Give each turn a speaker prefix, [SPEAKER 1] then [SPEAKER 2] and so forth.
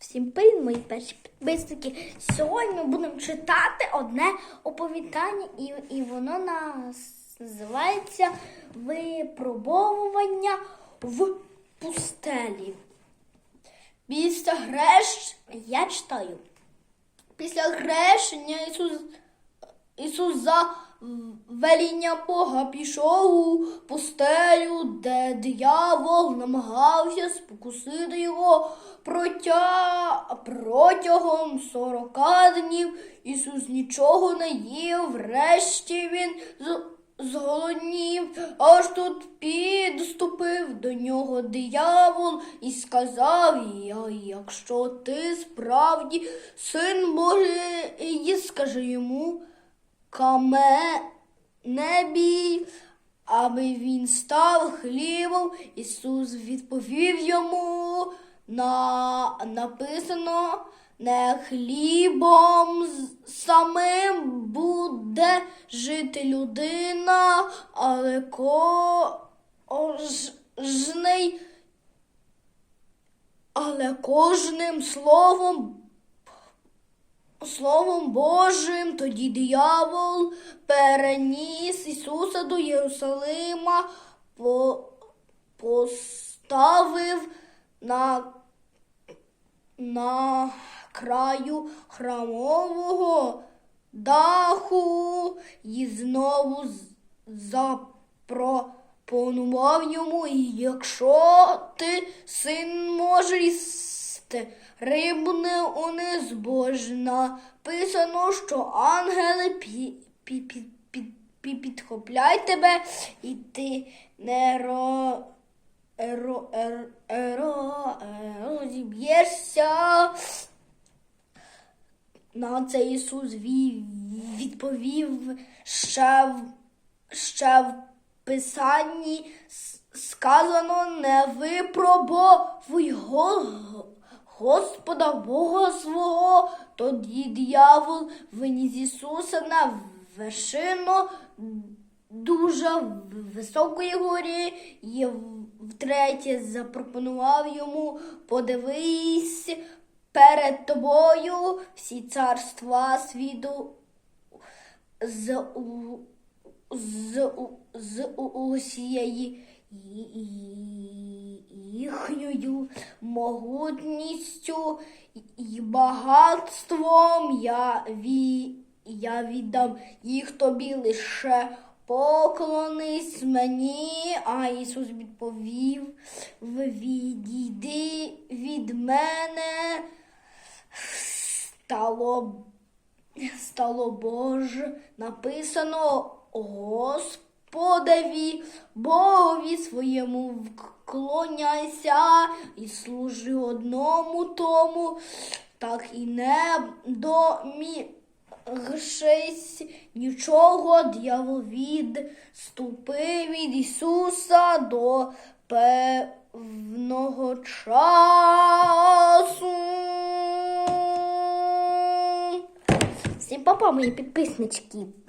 [SPEAKER 1] Всім привіт, мої перші підписники. Сьогодні ми будемо читати одне оповідання, і, і воно називається Випробовування в пустелі. Після греш я читаю. Після грешення Ісус, Ісус за веління Бога пішов у пустелю, де диявол намагався спокусити його протя... протягом сорока днів. Ісус нічого не їв, врешті він з... зголоднів, аж тут підступив до нього диявол і сказав, якщо ти справді син Божий, скажи йому, каме не бій, аби він став хлібом. Ісус відповів йому на написано не хлібом самим буде жити людина, але кожний, але кожним словом Словом Божим тоді диявол переніс Ісуса до Єрусалима, по, поставив на, на краю храмового даху і знову запропонував йому, «І якщо ти син можеш їсти рибу не униз, бо ж написано, що ангели пі, пі, пі, пі, пі, підхоплять тебе, і ти не ро, ро, ро, ро, розіб'єшся. На це Ісус відповів ще в, ще в Писанні сказано не випробовуй го- Господа Бога свого. Тоді диявол виніс Ісуса на вершину дуже високої горі і втретє запропонував йому подивись перед тобою всі царства світу з, у- з, з усієї могутністю і багатством я, ві, я віддам їх тобі лише поклонись мені. А Ісус відповів: відійди від мене, стало стало Боже, написано Господеві, Богові своєму вклоняйся і служи одному тому, так і не домігшись нічого, дьявол відступив від Ісуса до певного часу. Всім папа, мої підписнички.